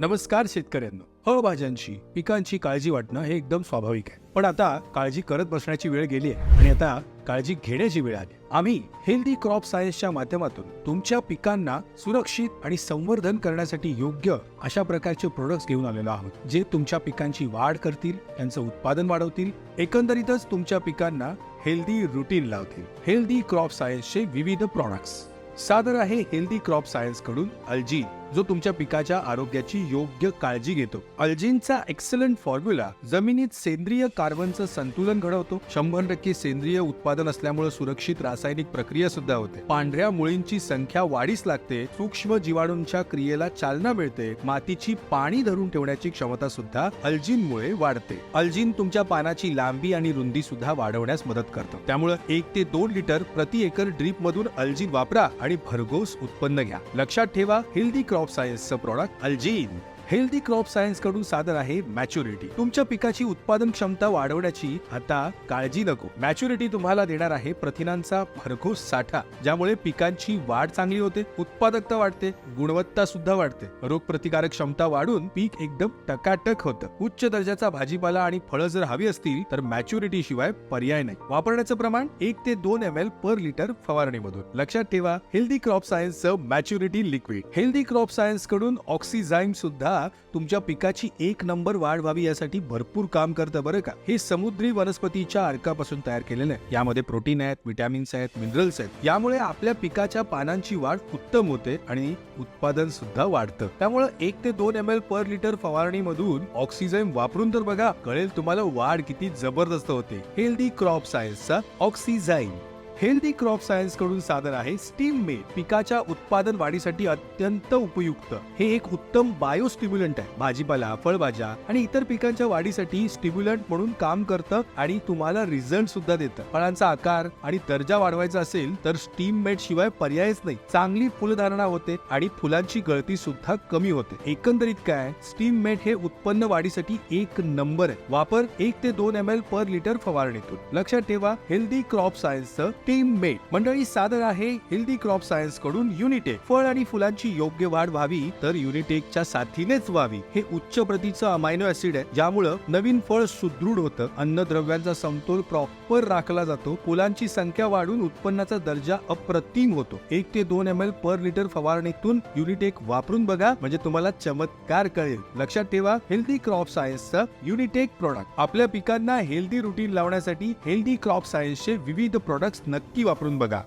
नमस्कार शेतकऱ्यांनो. फळभाज्यांची पिकांची काळजी वाटणं हे एकदम स्वाभाविक आहे. पण आता काळजी करत बसण्याची वेळ गेली आहे आणि आता काळजी घेण्याची वेळ आली. आम्ही हेल्दी क्रॉप सायन्सच्या माध्यमातून तुमच्या पिकांना सुरक्षित आणि संवर्धन करण्यासाठी योग्य अशा प्रकारचे प्रोडक्ट्स घेऊन आलेलो आहोत जे तुमच्या पिकांची वाढ करतील त्यांचं उत्पादन वाढवतील एकंदरीतच तुमच्या पिकांना हेल्दी रुटीन लावतील. हेल्दी क्रॉप सायन्सचे विविध प्रॉडक्ट्स सादर आहे हेल्दी क्रॉप सायन्सकडून अल्जीन जो तुमच्या पिकाच्या आरोग्याची योग्य काळजी घेतो. अल्जीनचा एक्सलंट फॉर्म्युला जमिनीत सेंद्रिय कार्बनचं संतुलन घडवतो. शंभर टक्के सेंद्रिय उत्पादन असल्यामुळे सुरक्षित रासायनिक प्रक्रिया सुद्धा होते. पांढऱ्या मुळींची संख्या वाढीस लागते सूक्ष्म जीवाणूंच्या क्रियेला चालना मिळते मातीची पाणी धरून ठेवण्याची क्षमता सुद्धा अल्जीनमुळे वाढते. अल्जीन तुमच्या पानाची लांबी आणि रुंदी सुद्धा वाढवण्यास मदत करतो. त्यामुळे एक ते दोन लिटर प्रति एकर ड्रीप मधून अल्जिन वापरा आणि भरघोस उत्पन्न घ्या. लक्षात ठेवा हेल्दी क्रॉप सायन्सचं प्रॉडक्ट अल्जीन हेल्दी क्रॉप सायन्सकडून सादर आहे मॅच्युरिटी. तुमच्या पिकाची उत्पादन क्षमता वाढवण्याची आता काळजी नको. मॅच्युरिटी तुम्हाला देणार आहे प्रथिनांचा भरघोस साठा ज्यामुळे पिकांची वाढ चांगली होते उत्पादकता वाढते गुणवत्ता सुद्धा वाढते. रोगप्रतिकारक क्षमता वाढून पीक एकदम टकाटक होतं. उच्च दर्जाचा भाजीपाला आणि फळं जर हवी असतील तर मॅच्युरिटी शिवाय पर्याय नाही. वापरण्याचं प्रमाण एक ते दोन एम एल पर लिटर फवारणीमधून. लक्षात ठेवा हेल्दी क्रॉप सायन्सचं मॅच्युरिटी लिक्विड. हेल्दी क्रॉप सायन्सकडून ऑक्सिझाईम सुद्धा तुमच्या पिकाची एक नंबर वाढ व्हावी यासाठी भरपूर काम करतं बरं का. हे समुद्री वनस्पतीच्या अर्कापासून तयार केलेलं आहे. यामध्ये प्रोटीन आहेत विटॅमिन्स आहेत मिनरल्स आहेत. यामुळे आपल्या पिकाच्या पानांची वाढ उत्तम होते आणि उत्पादन सुद्धा वाढतं. त्यामुळे एक ते दोन एम एल पर लिटर फवारणी मधून ऑक्सिजन वापरून तर बघा कळेल तुम्हाला वाढ किती जबरदस्त होते. हेल्दी क्रॉप सायन्सचा ऑक्सिझाईन हेल्दी क्रॉप सायन्सकडून सादर आहे स्टीम मेड पिकाच्या उत्पादन वाढीसाठी अत्यंत उपयुक्त. हे एक उत्तम बायो स्टिम्युलंट आहे. भाजीपाला फळभाज्या आणि इतर पिकांच्या वाढीसाठी स्टिम्युलंट म्हणून काम करतं आणि तुम्हाला रिझल्ट सुद्धा देतं. फळांचा आकार आणि दर्जा वाढवायचा असेल तर स्टीम मेड शिवाय पर्यायच नाही. चांगली फुलधारणा होते आणि फुलांची गळती सुद्धा कमी होते. एकंदरीत काय? स्टीम मेड हे उत्पन्न वाढीसाठी एक नंबर आहे. वापर एक ते दोन एम एल पर लिटर फवारणीतून. लक्षात ठेवा हेल्दी क्रॉप सायन्सचं टीम मेट मंडळी सादर आहे हेल्दी क्रॉप सायन्सकडून युनिटेक फळ आणि फुलांची योग्य वाढ व्हावी तर युनिटेकच्या साथीनेच व्हावी. हे उच्च प्रतीचं अमायनो ऍसिड आहे ज्यामुळं नवीन फळ सुदृढ होतं. अन्नद्रव्यांचा समतोल प्रॉपर राखला जातो. फुलांची संख्या वाढून उत्पन्नाचा दर्जा अप्रतिम होतो. एक ते दोन एम एल पर लिटर फवारणीतून युनिटेक वापरून बघा म्हणजे तुम्हाला चमत्कार कळेल. लक्षात ठेवा हेल्दी क्रॉप सायन्सचं युनिटेक प्रोडक्ट आपल्या पिकांना हेल्दी रुटीन लावण्यासाठी हेल्दी क्रॉप सायन्सचे विविध प्रोडक्ट्स नक्की वापरून बघा.